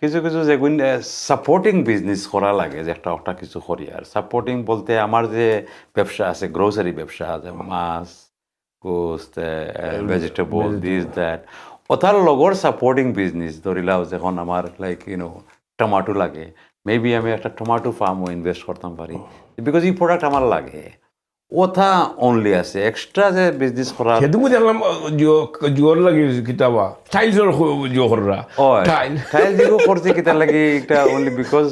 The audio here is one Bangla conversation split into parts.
কিছু কিছু যে সাপোর্টিং বিজনেস করা লাগে যে একটা একটা কিছু করি। আর সাপোর্টিং বলতে আমার যে ব্যবসা আছে গ্রোসারি ব্যবসা আছে মাছ গোস্ত ভেজিটেবল দিস দ্যাট ওটার লগর সাপোর্টিং বিজনেস ধরিলাও যখন আমার লাইক ইউনো টমাটো লাগে। মেবি আমি একটা টমাটো ফার্মও ইনভেস্ট করতাম পারি। বিকজ এই প্রোডাক্ট আমার লাগে। ওথা অনলি আছে। এক্সট্রা যে বিজনেস করা সেদু মুই দেখলাম জোর লাগে কিতাবা জোহররা হয়। টাইল টাইল দিগো করছে কিতা লাগি এটা অনলি বিকজ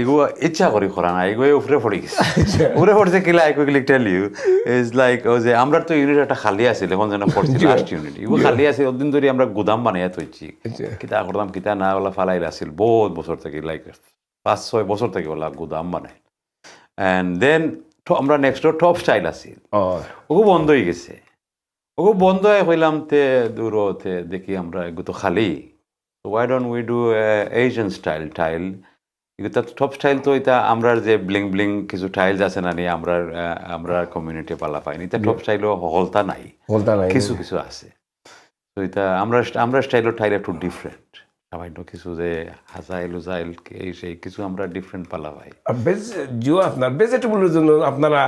ইগো ইচ্ছা করি করা না ইগো উপরে পড়ে গেছে। উপরে পড়ছে কিলা I quickly tell you is like ও যে আমরা তো ইউনিট একটা খালি আছিল এখন যেন পড়ছি লাস্ট ইউনিট ইগো খালি আছে ওদিন ধরে আমরা গুদাম বানাইয়া থইছি কিতা করতাম কিতা না ওলা ফালাই আছিল বহুত বছর থেকে লাইক পাঁচ ছয় বছর থেকে ওলা গুদাম বানাই। অ্যান্ড দেন আমরা নেক্সট টপ স্টাইল আছিল। ওগো বন্ধ হয়ে গেছে। ওগো বন্ধ হয়ে কইলাম তে দূরতে দেখি আমরা এগো তো খালি। Why don't we do Asian style tile এটা টপ স্টাইল তো এটা আমরার যে ব্লিং ব্লিং কিছু টাইলস আছে না নিয়ে আমরা আমরা কমিউনিটি পালা পাইনি। এটা টপ স্টাইলও হলতা নাই। বলতা নাই। কিছু কিছু আছে। তো এটা আমরা আমরা স্টাইলের টাইল একটু ডিফারেন্ট সামান্য কিছু যে হাজাইল উজাইল এই সেই কিছু আমরা ডিফারেন্ট পালা পাই জিও আপনার ভেজিটেবলের জন্য আপনারা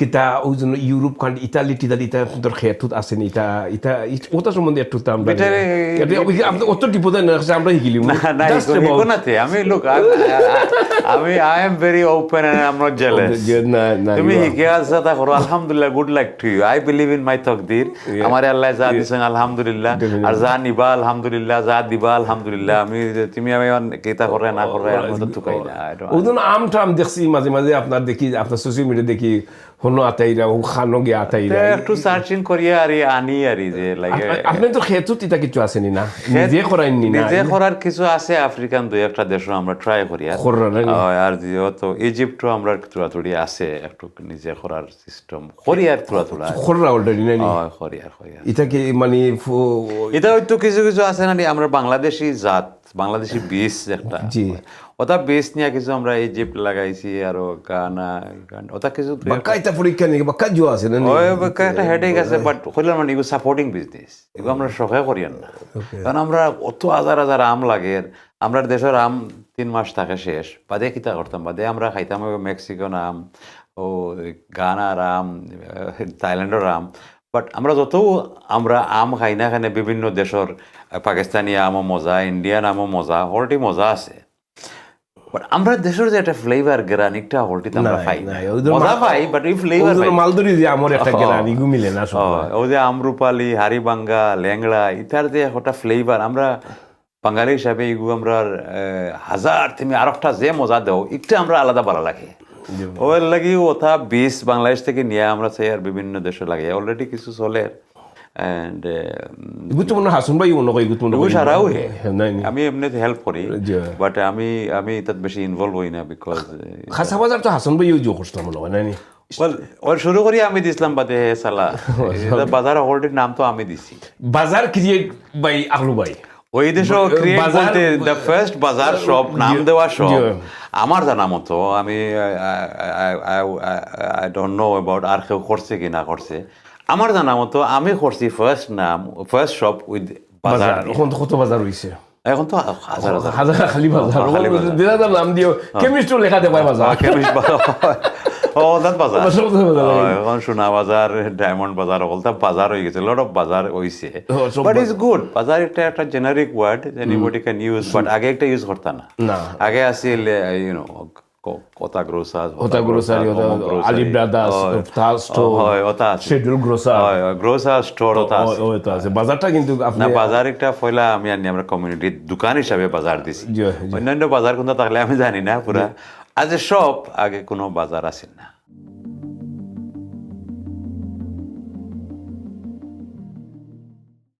কিতা ওই জন্য ইউরোপ ইতালি টিতালি ইতা খেতুত আছেন ইটা ইটা ওটা সম্বন্ধে একটু তো আমরা অত আমরা শিখিলি না না Just about- এগোনাতে আমি লোক আমি I am very open and I am not jealous তুমি you are- তা করো আলহামদুলিল্লাহ good luck to you I believe in my তকদির। আমার আল্লাহ যা দিছেন আলহামদুলিল্লাহ। আর যা নিবা আলহামদুলিল্লাহ যা দিবা আলহামদুলিল্লাহ। আমি তুমি আমি কেতা করে না করে আমি তো তুকাই না ওই জন্য আম টাম দেখছি মাঝে মাঝে আপনার দেখি আপনার সোশ্যাল মিডিয়া দেখি হনো আতাইরা ও খানো আতাইরা একটু সার্চিং করিয়া আর আনি আর যে লাগে আপনি তো খেতুত ইটা কিছু আসেনি না নিজে করাইনি না নিজে করার কিছু আছে আফ্রিকান দুই একটা দেশও আমরা ট্রাই করি আর না? যেহেতু ইজিপ্টও আমরা আছে একটু নিজে করার সিস্টেম করি আর খররা অলরেডি হয় করি আর করি ইটা কি মানে এটা হয়তো কিছু কিছু আছে না নি, আমরা বাংলাদেশি জাত বাংলাদেশি বীজ একটা। ওটা বীজ নিয়ে কিছু আমরা ইজিপ্ট লাগাইছি আর গানা ওটা কিছু দুই পরীক্ষা নেই বাক্কা জো আছে না ওই একটা হেডেক আছে বাট হইলাম মানে এগুলো সাপোর্টিং বিজনেস এগুলো আমরা শখে করি না। কারণ আমরা অত হাজার হাজার আম লাগে আমরা দেশের আম তিন মাস থাকে শেষ বাদে কিতা করতাম বাদে আমরা খাইতাম মেক্সিকান আম ও গানার আম থাইল্যান্ডের আম বাট আমরা যত আমরা আম খাই না এখানে বিভিন্ন দেশের পাকিস্তানি আমও মজা ইন্ডিয়ান আমও মজা হলটি মজা আছে। বাট আমরা দেশের যে একটা ফ্লেভার গ্রানিকটা হলটিতে আমরা না। মজা পাই বাট এই ওই ফ্লেভার মালদুরি যে আমার একটা গেলানি গুমিলে না ও যে আমরুপালি হারিবাঙ্গা ল্যাংড়া ইতার যে একটা ফ্লেভার আমরা বাঙালি হিসাবে এগুলো আমরা হাজার তুমি আর একটা যে মজা দেও একটু আমরা আলাদা ভালো লাগে। ওর লাগি ওথা বিষ বাংলাদেশ থেকে নিয়ে আমরা চাই আর বিভিন্ন দেশে লাগে। অলরেডি কিছু চলে। মনে হাসুন ভাই মনে কই গুতো মনে সারাও হে। আমি হেল্প করি। বাট আমি আমি তাত বেশি ইনভলভ হই না বিকজ খাসা বাজার তো হাসন ভাই জো করতে মনে হয় নাই ওর শুরু করি আমি দিছিলাম বাদে সালা। বাজার হোল্ডের নাম তো আমি দিছি। বাজার ক্রিয়েট বাই ভাই। ওই দেশও ক্রিয়েট বলতে দ্য ফার্স্ট বাজার শপ নাম দেওয়া শপ। আমার জানা মতো আমি আই ডোন্ট নো অ্যাবাউট আর কেউ করছে কি না করছে আমার জানা মতো আমি করছি ফার্স্ট নাম ফার্স্ট শপ উইথ বাজার এখন তো কত বাজার হইছে? এখন তো হাজার হাজার। হাজার খালি বাজার। খালি বাজার। নাম দিও কেমিস্ট্রি লেখাতে পারে বাজার। কেমিস্ট বাজার? ও বাজার এখন সোনা বাজার ডায়মন্ড বাজার অকল তা বাজার হয়ে গেছে লট অফ বাজার হইছে। বাট ইজ গুড বাজার। এটা একটা generic word anybody can use but আগে একটা ইউজ করতা না। গ্রোসার গ্রোসারি আলি ব্রাদার্স তা স্টোর হয় ওটা আছে। গ্রোসার হয় গ্রোসার স্টোর ওটা আছে। ও আছে। বাজারটা কিন্তু আপনি না বাজার একটা ফয়লা আমি আনি আমরা কমিউনিটি দোকান হিসাবে বাজার দিছি। অন্যান্য বাজার কোনটা থাকলে আমি জানি না পুরা। আজ সব আগে কোনো বাজার আসেন না।